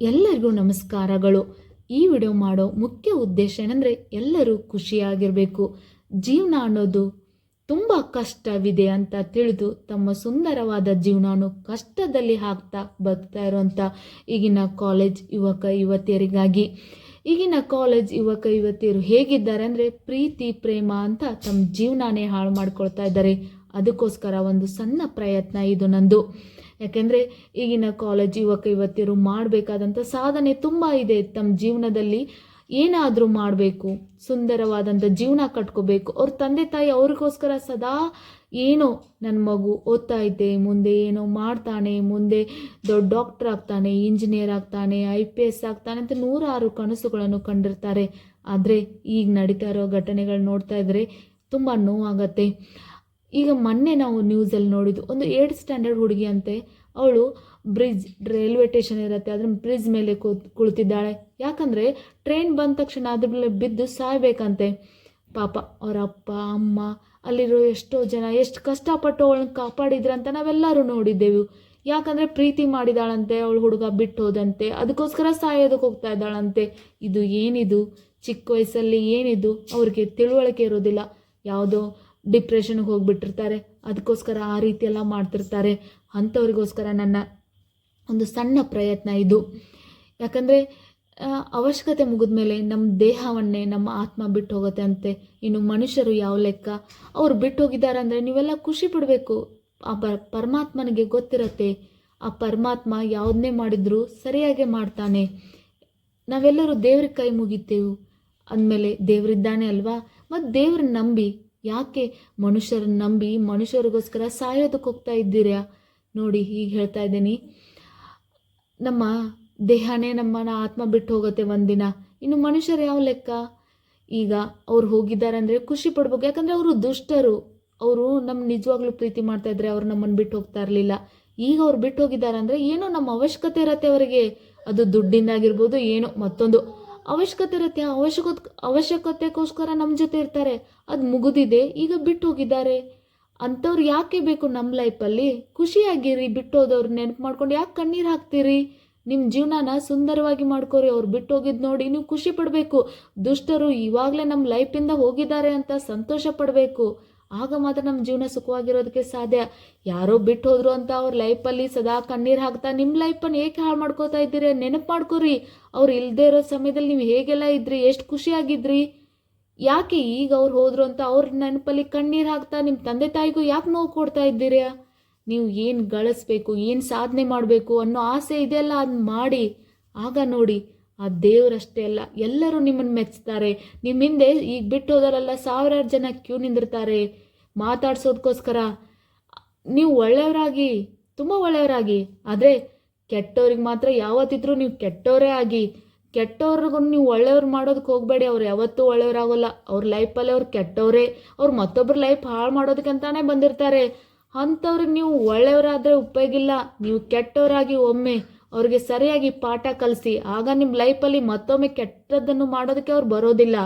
ಎಲ್ಲರಿಗೂ ನಮಸ್ಕಾರಗಳು. ಈ ವಿಡಿಯೋ ಮಾಡೋ ಮುಖ್ಯ ಉದ್ದೇಶ ಏನಂದರೆ ಎಲ್ಲರೂ ಖುಷಿಯಾಗಿರಬೇಕು. ಜೀವನ ಅನ್ನೋದು ತುಂಬ ಕಷ್ಟವಿದೆ ಅಂತ ತಿಳಿದು ತಮ್ಮ ಸುಂದರವಾದ ಜೀವನವನ್ನು ಕಷ್ಟದಲ್ಲಿ ಹಾಕ್ತಾ ಬರ್ತಾ ಇರುವಂಥ ಈಗಿನ ಕಾಲೇಜ್ ಯುವಕ ಯುವತಿಯರಿಗಾಗಿ. ಈಗಿನ ಕಾಲೇಜ್ ಯುವಕ ಯುವತಿಯರು ಹೇಗಿದ್ದಾರೆ ಅಂದರೆ ಪ್ರೀತಿ, ಪ್ರೇಮ ಅಂತ ತಮ್ಮ ಜೀವನನೇ ಹಾಳು ಮಾಡ್ಕೊಳ್ತಾ ಇದ್ದಾರೆ. ಅದಕ್ಕೋಸ್ಕರ ಒಂದು ಸಣ್ಣ ಪ್ರಯತ್ನ ಇದು ನಂದು. ಯಾಕೆಂದರೆ ಈಗಿನ ಕಾಲೇಜ್ ಯುವಕ ಯುವತಿಯರು ಮಾಡಬೇಕಾದಂಥ ಸಾಧನೆ ತುಂಬ ಇದೆ ತಮ್ಮ ಜೀವನದಲ್ಲಿ. ಏನಾದರೂ ಮಾಡಬೇಕು ಸುಂದರವಾದಂಥ ಜೀವನ ಕಟ್ಕೋಬೇಕು. ಅವ್ರ ತಂದೆ ತಾಯಿ ಅವ್ರಿಗೋಸ್ಕರ ಸದಾ ಏನೋ ನನ್ನ ಮಗು ಓದ್ತಾ ಇದ್ದೆ, ಮುಂದೆ ಏನೋ ಮಾಡ್ತಾನೆ, ಮುಂದೆ ದೊಡ್ಡ ಡಾಕ್ಟರ್ ಆಗ್ತಾನೆ ಇಂಜಿನಿಯರ್ ಆಗ್ತಾನೆ ಐ ಪಿ ಎಸ್ ಆಗ್ತಾನೆ ಅಂತ ನೂರಾರು ಕನಸುಗಳನ್ನು ಕಂಡಿರ್ತಾರೆ. ಆದರೆ ಈಗ ನಡೀತಾ ಇರೋ ಘಟನೆಗಳು ನೋಡ್ತಾ ಇದ್ದರೆ ತುಂಬ ನೋವಾಗತ್ತೆ. ಈಗ ಮೊನ್ನೆ ನಾವು ನ್ಯೂಸಲ್ಲಿ ನೋಡಿದ್ದು ಒಂದು ಏಟ್ ಸ್ಟ್ಯಾಂಡರ್ಡ್ ಹುಡುಗಿ ಅಂತೆ. ಅವಳು ಬ್ರಿಡ್ಜ್ ರೈಲ್ವೆ ಸ್ಟೇಷನ್ ಇರುತ್ತೆ ಅದ್ರ ಬ್ರಿಡ್ಜ್ ಮೇಲೆ ಕೂತ್ ಕುಳಿತಿದ್ದಾಳೆ. ಯಾಕಂದರೆ ಟ್ರೈನ್ ಬಂದ ತಕ್ಷಣ ಅದ್ರ ಮೇಲೆ ಬಿದ್ದು ಸಾಯ್ಬೇಕಂತೆ. ಪಾಪ ಅವರ ಅಪ್ಪ, ಅಮ್ಮ, ಅಲ್ಲಿರೋ ಎಷ್ಟೋ ಜನ, ಎಷ್ಟು ಕಷ್ಟಪಟ್ಟು ಅವಳನ್ನ ಅಂತ ನಾವೆಲ್ಲರೂ ನೋಡಿದ್ದೆವು. ಯಾಕಂದರೆ ಪ್ರೀತಿ ಮಾಡಿದಾಳಂತೆ, ಅವಳು ಹುಡುಗ ಬಿಟ್ಟು ಹೋದಂತೆ ಅದಕ್ಕೋಸ್ಕರ ಸಾಯೋದಕ್ಕೆ ಹೋಗ್ತಾ ಇದ್ದಾಳಂತೆ. ಇದು ಏನಿದು? ಚಿಕ್ಕ ವಯಸ್ಸಲ್ಲಿ ಏನಿದು? ಅವ್ರಿಗೆ ತಿಳುವಳಿಕೆ ಇರೋದಿಲ್ಲ. ಯಾವುದೋ ಡಿಪ್ರೆಷನ್ಗೆ ಹೋಗ್ಬಿಟ್ಟಿರ್ತಾರೆ. ಅದಕ್ಕೋಸ್ಕರ ಆ ರೀತಿ ಎಲ್ಲ ಮಾಡ್ತಿರ್ತಾರೆ. ಅಂಥವ್ರಿಗೋಸ್ಕರ ನನ್ನ ಒಂದು ಸಣ್ಣ ಪ್ರಯತ್ನ ಇದು. ಯಾಕಂದರೆ ಅವಶ್ಯಕತೆ ಮುಗಿದ ಮೇಲೆ ನಮ್ಮ ದೇಹವನ್ನೇ ನಮ್ಮ ಆತ್ಮ ಬಿಟ್ಟು ಹೋಗುತ್ತೆ ಅಂತೆ. ಇನ್ನು ಮನುಷ್ಯರು ಯಾವ ಲೆಕ್ಕ? ಅವ್ರು ಬಿಟ್ಟು ಹೋಗಿದ್ದಾರೆ ಅಂದರೆ ನೀವೆಲ್ಲ ಖುಷಿ ಪಡಬೇಕು. ಆ ಪರಮಾತ್ಮನಿಗೆ ಗೊತ್ತಿರತ್ತೆ. ಆ ಪರಮಾತ್ಮ ಯಾವುದನ್ನೇ ಮಾಡಿದರೂ ಸರಿಯಾಗೆ ಮಾಡ್ತಾನೆ. ನಾವೆಲ್ಲರೂ ದೇವ್ರಿಗೆ ಕೈ ಮುಗಿತೇವು ಅಂದಮೇಲೆ ದೇವರಿದ್ದಾನೆ ಅಲ್ವಾ? ಮತ್ತು ದೇವ್ರನ್ನ ನಂಬಿ ಯಾಕೆ ಮನುಷ್ಯರನ್ನ ನಂಬಿ ಮನುಷ್ಯರಿಗೋಸ್ಕರ ಸಾಯೋದಕ್ಕೆ ಹೋಗ್ತಾ ಇದ್ದೀರಾ? ನೋಡಿ ಈಗ ಹೇಳ್ತಾ ಇದ್ದೀನಿ. ನಮ್ಮ ದೇಹನೇ ನಮ್ಮನ್ನ ಆತ್ಮ ಬಿಟ್ಟು ಹೋಗುತ್ತೆ ಒಂದಿನ. ಇನ್ನು ಮನುಷ್ಯರು ಯಾವ ಲೆಕ್ಕ? ಈಗ ಅವ್ರು ಹೋಗಿದ್ದಾರೆ ಅಂದರೆ ಖುಷಿ ಪಡ್ಬೇಕು. ಯಾಕಂದರೆ ಅವರು ದುಷ್ಟರು. ಅವರು ನಮ್ಮ ನಿಜವಾಗ್ಲೂ ಪ್ರೀತಿ ಮಾಡ್ತಾ ಇದ್ರೆ ಅವ್ರು ನಮ್ಮನ್ನು ಬಿಟ್ಟು ಹೋಗ್ತಾ ಇರಲಿಲ್ಲ. ಈಗ ಅವ್ರು ಬಿಟ್ಟು ಹೋಗಿದ್ದಾರೆ ಅಂದರೆ ಏನೋ ನಮ್ಮ ಅವಶ್ಯಕತೆ ಇರತ್ತೆ ಅವರಿಗೆ. ಅದು ದುಡ್ಡಿಂದಾಗಿರ್ಬೋದು, ಏನೋ ಮತ್ತೊಂದು. ಅವಶ್ಯಕತೆ ಇರುತ್ತೆ. ಅವಶ್ಯಕ ಅವಶ್ಯಕತೆ ಅವಶ್ಯಕತೆಗೋಸ್ಕರ ನಮ್ಮ ಜೊತೆ ಇರ್ತಾರೆ. ಅದು ಮುಗಿದಿದೆ. ಈಗ ಬಿಟ್ಟು ಹೋಗಿದ್ದಾರೆ. ಅಂಥವ್ರು ಯಾಕೆ ಬೇಕು ನಮ್ಮ ಲೈಫಲ್ಲಿ? ಖುಷಿಯಾಗಿರಿ, ಬಿಟ್ಟು ಹೋದವ್ರು ನೆನಪು ಮಾಡ್ಕೊಂಡು ಯಾಕೆ ಕಣ್ಣೀರು ಹಾಕ್ತೀರಿ? ನಿಮ್ಮ ಜೀವನನ ಸುಂದರವಾಗಿ ಮಾಡ್ಕೋರಿ. ಅವ್ರು ಬಿಟ್ಟು ಹೋಗಿದ್ದು ನೋಡಿ ನೀವು ಖುಷಿ ಪಡಬೇಕು. ದುಷ್ಟರು ಇವಾಗಲೇ ನಮ್ಮ ಲೈಫಿಂದ ಹೋಗಿದ್ದಾರೆ ಅಂತ ಸಂತೋಷ ಪಡಬೇಕು. ಆಗ ಮಾತ್ರ ನಮ್ಮ ಜೀವನ ಸುಖವಾಗಿರೋದಕ್ಕೆ ಸಾಧ್ಯ. ಯಾರೋ ಬಿಟ್ಟು ಹೋದ್ರು ಅಂತ ಅವ್ರ ಲೈಫಲ್ಲಿ ಸದಾ ಕಣ್ಣೀರು ಹಾಕ್ತಾ ನಿಮ್ಮ ಲೈಫನ್ನು ಏಕೆ ಹಾಳು ಮಾಡ್ಕೋತಾ ಇದ್ದೀರಿ? ನೆನಪು ಮಾಡ್ಕೋರಿ. ಅವ್ರು ಇಲ್ಲದೆ ಇರೋ ಸಮಯದಲ್ಲಿ ನೀವು ಹೇಗೆಲ್ಲ ಇದ್ರಿ? ಎಷ್ಟು ಖುಷಿಯಾಗಿದ್ರಿ? ಯಾಕೆ ಈಗ ಅವ್ರು ಹೋದ್ರು ಅಂತ ಅವ್ರ ನೆನಪಲ್ಲಿ ಕಣ್ಣೀರು ಹಾಕ್ತಾ ನಿಮ್ಮ ತಂದೆ ತಾಯಿಗೂ ಯಾಕೆ ನೋವು ಕೊಡ್ತಾ ಇದ್ದೀರಾ? ನೀವು ಏನು ಗಳಿಸ್ಬೇಕು, ಏನು ಸಾಧನೆ ಮಾಡಬೇಕು ಅನ್ನೋ ಆಸೆ ಇದೆಯಲ್ಲ ಅದನ್ನ ಮಾಡಿ. ಆಗ ನೋಡಿ. ಆ ದೇವರಷ್ಟೇ ಅಲ್ಲ, ಎಲ್ಲರೂ ನಿಮ್ಮನ್ನು ಮೆಚ್ತಾರೆ. ನಿಮ್ಮ ಹಿಂದೆ ಈಗ ಬಿಟ್ಟು ಸಾವಿರಾರು ಜನ ಕ್ಯೂ ನಿಂದಿರ್ತಾರೆ. ಮಾತಾಡ್ಸೋದಕ್ಕೋಸ್ಕರ ನೀವು ಒಳ್ಳೆಯವರಾಗಿ, ತುಂಬ ಒಳ್ಳೆಯವರಾಗಿ. ಆದರೆ ಕೆಟ್ಟವ್ರಿಗೆ ಮಾತ್ರ ಯಾವತ್ತಿದ್ರೂ ನೀವು ಕೆಟ್ಟವರೇ ಆಗಿ. ಕೆಟ್ಟವ್ರಿಗೂ ನೀವು ಒಳ್ಳೆಯವ್ರು ಮಾಡೋದಕ್ಕೆ ಹೋಗಬೇಡಿ. ಅವ್ರು ಯಾವತ್ತೂ ಒಳ್ಳೆಯವರಾಗೋಲ್ಲ. ಅವ್ರ ಲೈಫಲ್ಲಿ ಅವ್ರು ಕೆಟ್ಟವರೇ ಅವ್ರು ಮತ್ತೊಬ್ಬರ ಲೈಫ್ ಹಾಳು ಮಾಡೋದಕ್ಕಂತಾನೆ ಬಂದಿರ್ತಾರೆ. ಅಂಥವ್ರಿಗೆ ನೀವು ಒಳ್ಳೆಯವರಾದರೆ ಉಪಯೋಗಿಲ್ಲ ನೀವು ಕೆಟ್ಟವರಾಗಿ ಒಮ್ಮೆ ಅವ್ರಿಗೆ ಸರಿಯಾಗಿ ಪಾಠ ಕಲಿಸಿ, ಆಗ ನಿಮ್ಮ ಲೈಫಲ್ಲಿ ಮತ್ತೊಮ್ಮೆ ಕೆಟ್ಟದ್ದನ್ನು ಮಾಡೋದಕ್ಕೆ ಅವ್ರು ಬರೋದಿಲ್ಲ.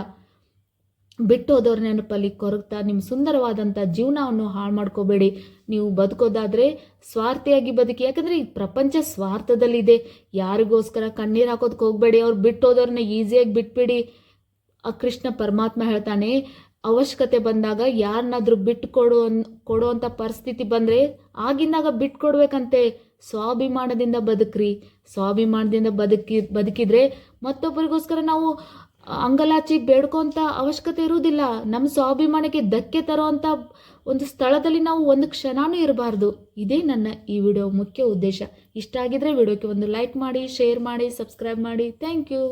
ಬಿಟ್ಟು ಹೋದವ್ರ ನೆನಪಲ್ಲಿ ಕೊರಗ್ತಾ ನಿಮ್ಮ ಸುಂದರವಾದಂಥ ಜೀವನವನ್ನು ಹಾಳು ಮಾಡ್ಕೋಬೇಡಿ. ನೀವು ಬದುಕೋದಾದರೆ ಸ್ವಾರ್ಥಿಯಾಗಿ ಬದುಕಿ, ಯಾಕಂದರೆ ಈ ಪ್ರಪಂಚ ಸ್ವಾರ್ಥದಲ್ಲಿದೆ. ಯಾರಿಗೋಸ್ಕರ ಕಣ್ಣೀರು ಹಾಕೋದಕ್ಕೆ ಹೋಗಬೇಡಿ. ಅವ್ರು ಬಿಟ್ಟು ಹೋದವ್ರನ್ನ ಈಸಿಯಾಗಿ ಬಿಟ್ಬಿಡಿ. ಆ ಕೃಷ್ಣ ಪರಮಾತ್ಮ ಹೇಳ್ತಾನೆ ಅವಶ್ಯಕತೆ ಬಂದಾಗ ಯಾರನ್ನಾದ್ರೂ ಬಿಟ್ಟು ಕೊಡು ಕೊಡುವಂಥ ಪರಿಸ್ಥಿತಿ ಬಂದರೆ ಆಗಿಂದಾಗ ಬಿಟ್ಟು ಕೊಡ್ಬೇಕಂತೆ ಸ್ವಾಭಿಮಾನದಿಂದ ಬದುಕ್ರಿ. ಸ್ವಾಭಿಮಾನದಿಂದ ಬದುಕಿ, ಬದುಕಿದ್ರೆ ಮತ್ತೊಬ್ಬರಿಗೋಸ್ಕರ ನಾವು ಅಂಗಲಾಚಿ ಬೇಡ್ಕೊಂತ ಅವಶ್ಯಕತೆ ಇರುವುದಿಲ್ಲ. ನಮ್ಮ ಸ್ವಾಭಿಮಾನಕ್ಕೆ ಧಕ್ಕೆ ತರುವಂಥ ಒಂದು ಸ್ಥಳದಲ್ಲಿ ನಾವು ಒಂದು ಕ್ಷಣನೂ ಇರಬಾರ್ದು. ಇದೇ ನನ್ನ ಈ ವಿಡಿಯೋ ಮುಖ್ಯ ಉದ್ದೇಶ. ಇಷ್ಟ ಆಗಿದ್ರೆ ವಿಡಿಯೋಕ್ಕೆ ಒಂದು ಲೈಕ್ ಮಾಡಿ, ಶೇರ್ ಮಾಡಿ, ಸಬ್ಸ್ಕ್ರೈಬ್ ಮಾಡಿ. Thank you.